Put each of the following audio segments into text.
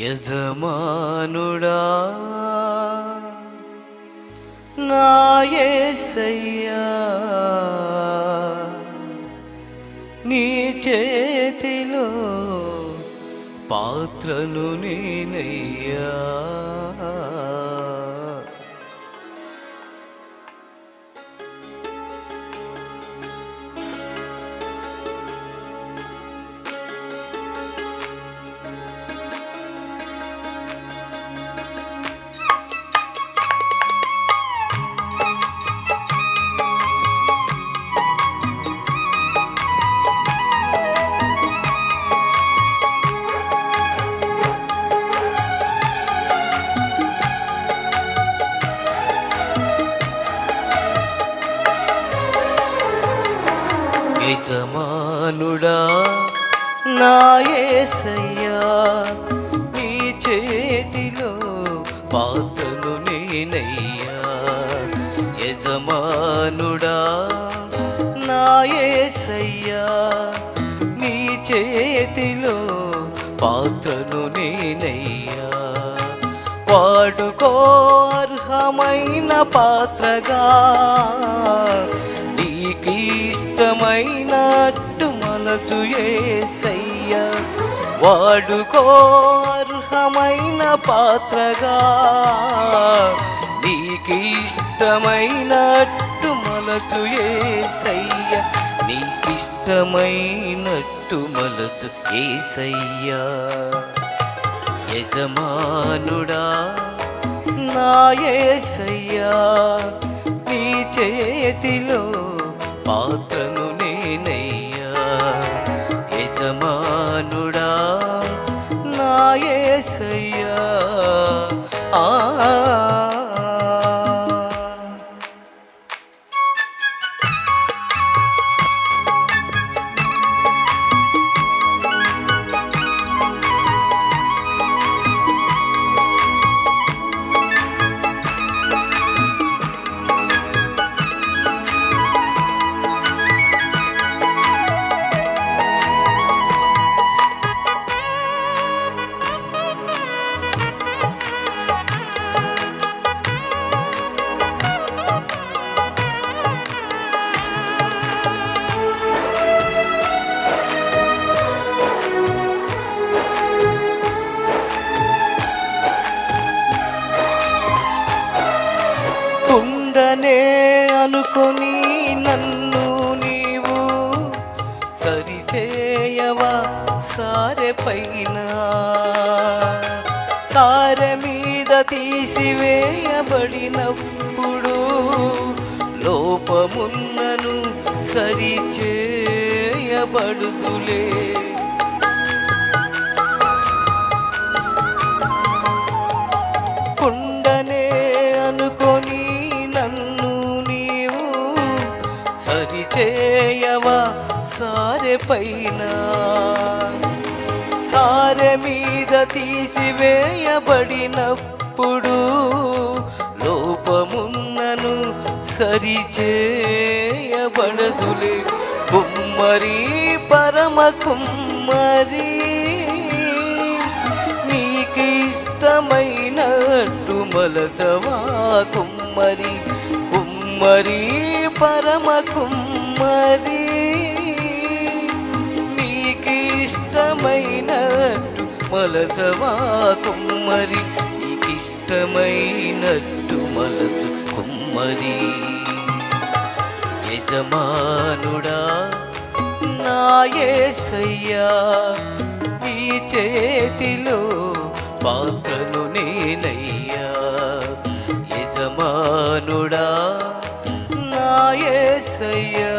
యజమానుడా నాయసయ్యా నీ చేతిలో పాత్రను నేనయ్యా. యజమానుడా నా యేసయ్యా నీ చేతిలో పాత్రను నేనయ్యా. యజమానుడా నా యేసయ్యా నీ చేతిలో పాత్రను నేనయ్యా. వాడుకో అర్హమైన పాత్రగా నీకు ఇష్టమైనట్టు ఏసయ్య. వాడుకో అర్హమైన పాత్రగా. నీకు ఇష్టమైనట్టు మలచు ఏసయ్య. నీకిష్టమైనట్టు మలచు ఏసయ్య. యజమానుడా నా యేసయ్యా నీ చేతిలో పాత్రను అనుకొని నన్ను నీవు సరిచేయవా? సారె పైన సారె మీద తీసివేయబడినప్పుడు లోపమున్నను సరిచేయబడుదులే. చేయవా? సారె పైన. సారె మీద తీసివేయబడినప్పుడు లోపమున్నను సరిచేయబడదులే. కుమ్మరి పరమ కుమ్మరి నీకు ఇష్టమైనట్టు మలతవా కుమ్మరి? కుమ్మరి పరమ కుమ్మరి నీకు ఇష్టమైనట్టు మలతవా కుమ్మరి నీకు ఇష్టమైనట్టు మలతు కుమ్మరి. యజమానుడా నాయసయ్యా నీ చేతిలో పాత్రను నేనయ్యా. యజమానుడా నా యేసయ్యా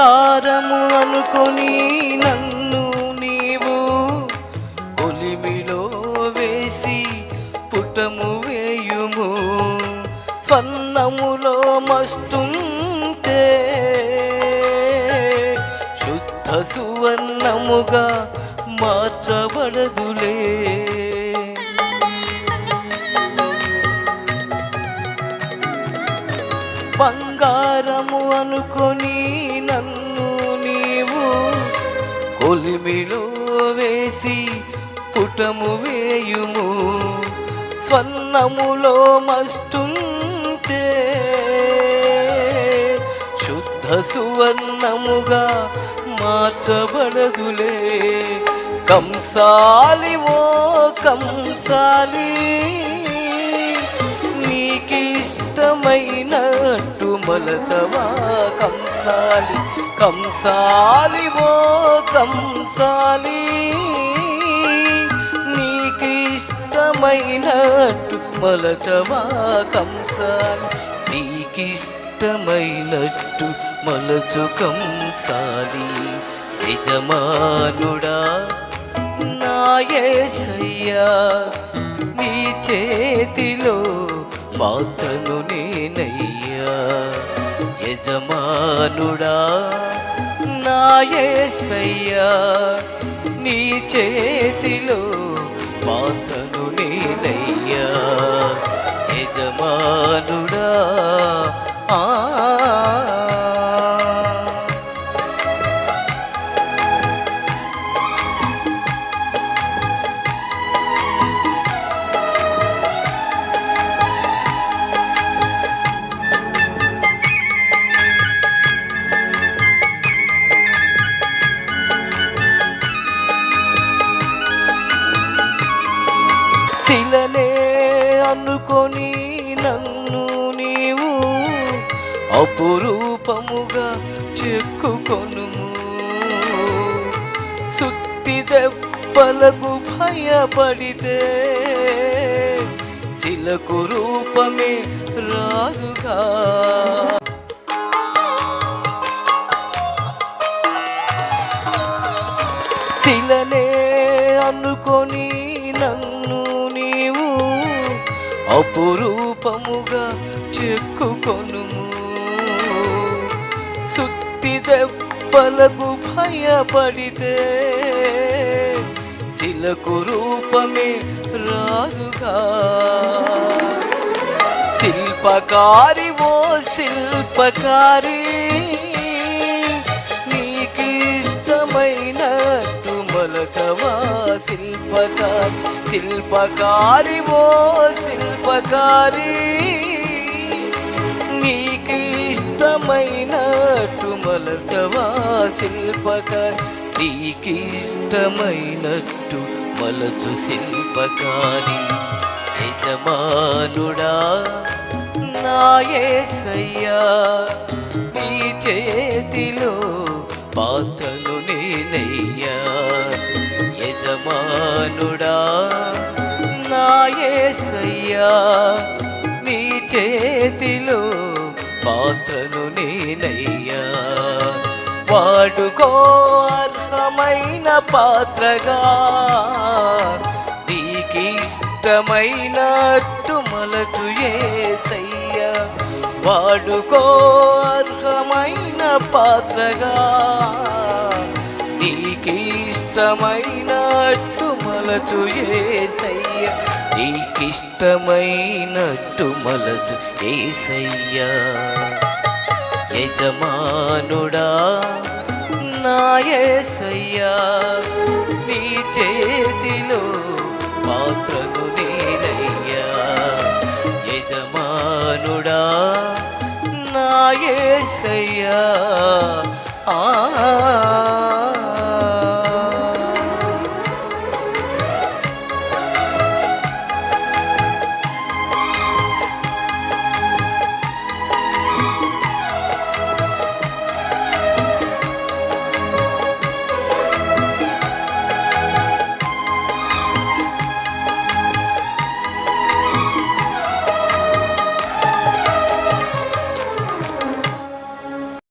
బంగారము అనుకొని నన్ను నీవు ఒలిమిలో వేసి పుటము వేయుము. స్వర్ణములో మస్తుంటే శుద్ధ సువర్ణముగా మార్చబడదులే. బంగారము అనుకొని కొలిమిలో వేసి పుటము వేయుము. స్వర్ణములో మస్తుంటే శుద్ధ సువర్ణముగా మార్చబడదులే. కంసాలి ఓ కంసాలి నీకిష్టమైనట్టు మలచవా కంసాలి కంసాలి ఓ కంసాలి. నీకిష్టమైనట్టు మలచవా కంసాలి నీకిష్టమైనట్టు మలచు కంసాలి. యజమానుడా నాయసయ్యా నీ చేతిలో పాత్రను నేనయ్యా. యజమానుడా నాయసయ్యా నీ చేతిలో పాతను నేనయ్యా. యజమానుడా ఆ శిలనే అనుకొని నన్ను నీవు అపురూపముగా చెక్కుకొను సుత్తి దెబ్బలకు భయపడితే శిలకు రూపమే రాదుగా. అపురూపముగా చెక్కుకొనుము. సుత్తి దెబ్బలకు భయపడితే శిలకు రూపమే రాదుగా. శిల్పకారి ఓ శిల్పకారి మలచవా శిల్పకారి శిల్పకారి ఓ శిల్పకారి. నీకు ఇష్టమైనట్టు మలచవా శిల్పకారి నీకు ఇష్టమైనట్టు మలచు శిల్పకారి. యజమానుడా నాయసయ్యా నీ చేతిలో నాయసయ్యా నీ చేతిలో పాత్రను నేనయ్యా. వాడుకో అర్హమైన పాత్రగా. నీకిష్టమైనట్టు మలచు ఏసయ్యా. వాడుకో అర్హమైన పాత్రగా. నీకిష్టమైనట్టు మలచు ఏసయ్యా. నీకిష్టమైనట్టు మలదు ఏసయ్యా. యజమానుడా నాయసయ్యా నీ చేతిలో పాత్రను నేనయ్యా. యజమానుడా నాయసయ్యా ఆ